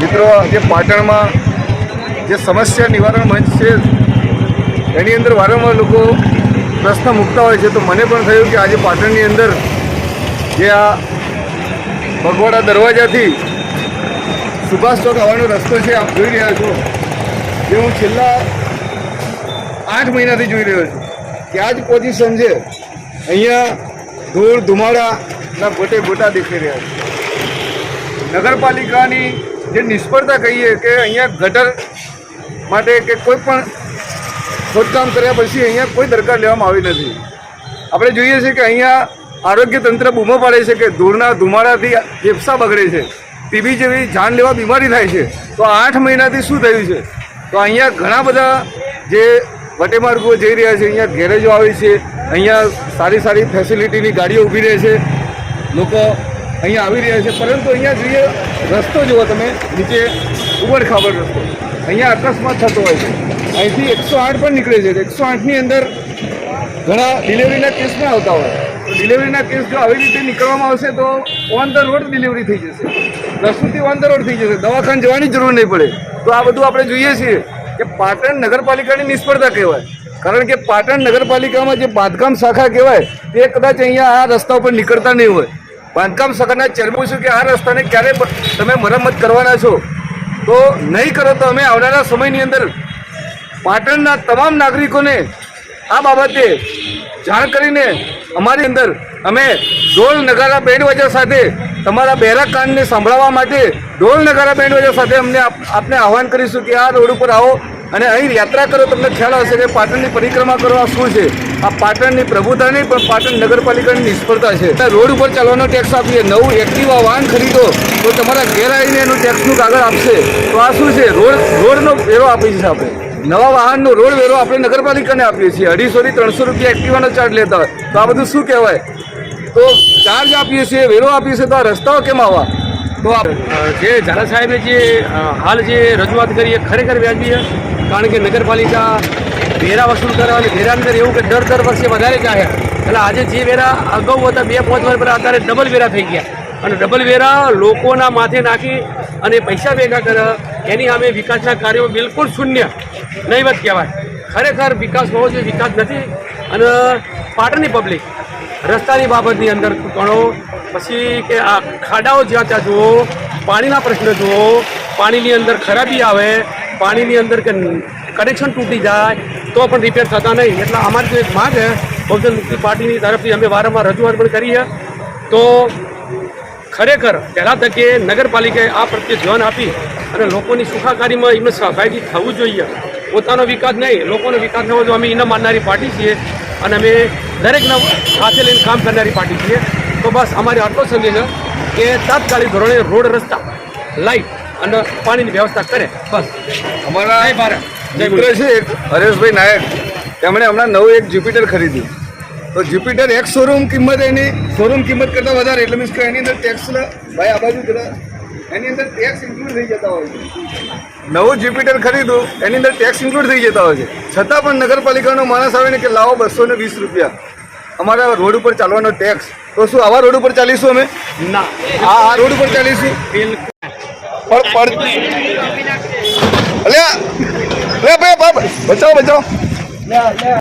મિત્રો જે પાટણમાં જે સમસ્યા નિવારણ મંચ છે, એની અંદર વારંવાર લોકો પ્રશ્ન મૂકતા હોય છે. તો મને પણ થયું કે આજે પાટણની અંદર જે આ ભગવાડા દરવાજાથી સુભાષ ચોક આવવાનો રસ્તો છે, આપ જોઈ રહ્યા છો. જે હું છેલ્લા આઠ મહિનાથી જોઈ રહ્યો છું કે આ જ પોઝિશન છે અહીંયા ધૂળ, ધુમાડાના ગોટે ગોટા દેખાઈ રહ્યા છે. નગરપાલિકાની જે નિષ્ફળતા કહીએ કે અહીંયા ગટર માટે કે કોઈ પણ ખોદકામ કર્યા પછી અહીંયા કોઈ દરકાર લેવામાં આવી નથી. આપણે જોઈએ છીએ કે અહીંયા આરોગ્ય તંત્ર બૂમો પાડે છે કે ધૂળના ધુમાડાથી ફેફસા બગડે છે. ટીબી જેવી જાનલેવા બીમારી થાય છે. તો આઠ મહિનાથી શું થયું છે? તો અહીંયા ઘણા બધા જે વટેમાર્ગો જઈ રહ્યા છે, અહીંયા ગેરેજો આવે છે, અહીંયા સારી સારી ફેસિલિટીની ગાડીઓ ઊભી રહે છે. લોકો અહીંયા આવી રહ્યા છે. પરંતુ અહીંયા જોઈએ, રસ્તો જુઓ તમે, નીચે ઉબડ ખાબડ રસ્તો. અહીંયા અકસ્માત થતો હોય છે. અહીંથી એકસો આઠ પણ નીકળે છે. એકસો આઠની અંદર ઘણા ડિલિવરીના કેસ પણ આવતા હોય. ડિલિવરીના કેસ જો આવી રીતે નીકળવામાં આવશે તો ઓન ધ રોડ ડિલિવરી થઈ જશે. પ્રસ્તુતિ ઓન ધ રોડ થઈ જશે. દવાખાને જવાની જરૂર નહીં પડે. તો આ બધું આપણે જોઈએ છીએ કે પાટણ નગરપાલિકાની નિષ્ફળતા કહેવાય. કારણ કે પાટણ નગરપાલિકામાં જે બાંધકામ શાખા કહેવાય, તે કદાચ અહીંયા આ રસ્તા ઉપર નીકળતા નહીં હોય. બાંધકામ સગરના ચેરમેન છું કે આ રસ્તાને ક્યારે તમે મરમ્મત કરવાના છો? તો નહીં કરો તો અમે આવનારા સમયની અંદર પાટણના તમામ નાગરિકોને આ બાબતે જાણ કરીને અમારી અંદર અમે ઢોલ નગારા બેન્ડ વજા સાથે તમારા બહેરા કાનને સંભળાવવા માટે ઢોલ નગારા બેન્ડ વજા સાથે અમને આપ- આપને આહવાન કરીશું કે આ રોડ ઉપર આવો અને અહીં યાત્રા કરો. તમને ખ્યાલ આવશે કે પાટણની પરિક્રમા કરવા શું છે. આ પાટણની પ્રભુતા નહીં પણ પાટણ નગરપાલિકાની નિષ્ફળતા છે. રોડ ઉપર ચાલવાનો ટેક્સ આપીએ. નવું એક્ટિવા વાહન ખરીદો, તો તમારા ઘેર આવીને એનું ટેક્સનું કાગળ આપશે. તો આ શું છે? રોડ, રોડનો વેરો આપીએ છીએ આપણે. નવા વાહનનો રોડ વેરો આપણે નગરપાલિકાને આપીએ છીએ. અઢીસોથી ત્રણસો રૂપિયા એક્ટિવાનો ચાર્જ લેતા હોય. તો આ બધું શું કહેવાય? તો ચાર્જ આપીએ છીએ, વેરો આપીએ છીએ, તો આ રસ્તાઓ કેમ આવા? તો જે ઝાલા સાહેબે જે હાલ જે રજૂઆત કરી એ ખરેખર વ્યાજબી છે? કારણ કે નગરપાલિકા વેરા વસૂલ કરે અને વેરા અંદર એવું કે દર દર વર્ષે વધારે ચાહે. એટલે આજે જે વેરા અગાઉ હતા, બે પાંચ વર્ષ પહેલાં, અત્યારે ડબલ વેરા થઈ ગયા. અને ડબલ વેરા લોકોના માથે નાખી અને પૈસા ભેગા કરે એની સામે વિકાસના કાર્યો બિલકુલ શૂન્ય. નહીવત કહેવાય. ખરેખર વિકાસ હોવો જોઈએ, વિકાસ નથી. અને પાટણની પબ્લિક રસ્તાની બાબતની અંદર ગણો પછી કે આ ખાડાઓ જ્યાં ત્યાં જુઓ, પાણીના પ્રશ્ન જુઓ, પાણીની અંદર ખરાબી આવે, પાણીની અંદર કે કનેક્શન તૂટી જાય તો પણ રિપેર થતા નહીં. એટલે અમારી જો એક માંગ છે બહુજન પાર્ટીની તરફથી અમે વારંવાર રજૂઆત પણ કરી છે તો ખરેખર પહેલાં તકે નગરપાલિકાએ આ પ્રત્યે ધ્યાન આપી અને લોકોની સુખાકારીમાં એમને સહભાગી થવું જોઈએ. પોતાનો વિકાસ નહીં લોકોનો વિકાસ થવો જોઈએ. અમે ઇનામ માનનારી પાર્ટી છીએ અને અમે દરેકના સાથે લઈને કામ કરનારી પાર્ટી છીએ. તો બસ અમારે આટલો સંદેશ છે કે તાત્કાલિક ધોરણે રોડ રસ્તા લાઇટ અને પાણીની વ્યવસ્થા કરે. બસ. અમારા ભારત. મિત્ર છે એક હરેશભાઈ નાયક તેમણે હમણાં નવું એક જ્યુપિટર ખરીદ્યું. તો જ્યુપિટર એક શોરૂમ કિંમત એની શોરૂમ કિંમત કરતાં વધારે એટલે મીન્સ કે એની અંદર ટેક્સ ભાઈ આ બાજુ જરા એની અંદર ટેક્સ ઇન્ક્લુડ થઈ જતા હોય છે. નવું જ્યુપિટર ખરીદ્યું એની અંદર ટેક્સ ઇન્ક્લુડ થઈ જતા હોય છે. છતાં પણ નગરપાલિકાનો માણસ આવે ને કે લાવો બસો ને વીસ રૂપિયા. અમારા રોડ ઉપર ચાલવાનો ટેક્સ તો શું આવા રોડ ઉપર ચાલીશું અમે? ના. આ આ રોડ ઉપર ચાલીશું? બિલકુલ પણ પણ અલ્યા અલ્યા ભાઈ બાપ બચાવો બચાવો